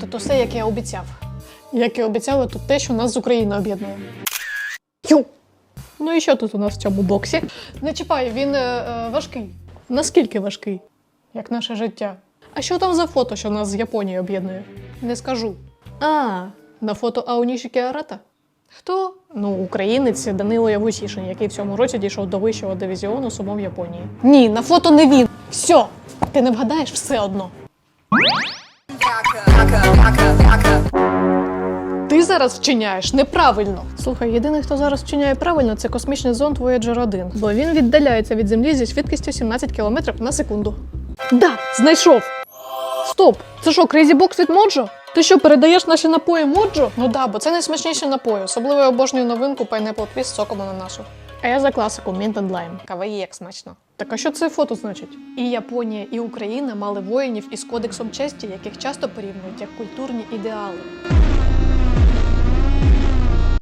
Тут усе, як я обіцяв. Як і обіцяла, тут те, що нас з Україною об'єднує. Ю! Ну і що тут у нас в цьому боксі? Не чіпай, він е, е, важкий. Наскільки важкий? Як наше життя. А що там за фото, що нас з Японією об'єднує? Не скажу. А, на фото Аоніші Кіарата? Хто? Ну, українець Данило Явусішин, який в цьому році дійшов до вищого дивізіону сумов Японії. Ні, на фото не він. Все, ти не вгадаєш все одно. Ти зараз вчиняєш неправильно. Слухай, єдиний, хто зараз вчиняє правильно, це космічний зонд Voyager 1, бо він віддаляється від землі зі швидкістю 17 км на секунду. Да, знайшов. Стоп! Це що, Crazy Box від Моджо? Ти що, передаєш наші напої Моджо? Ну да, бо це найсмачніші напої. Особливо я обожнюю новинку Pineapple Twist з соком ананасу. А я за класику Mint and Lime. Каваї як смачно. Так а що це фото значить? І Японія, і Україна мали воїнів із кодексом честі, яких часто порівнюють як культурні ідеали.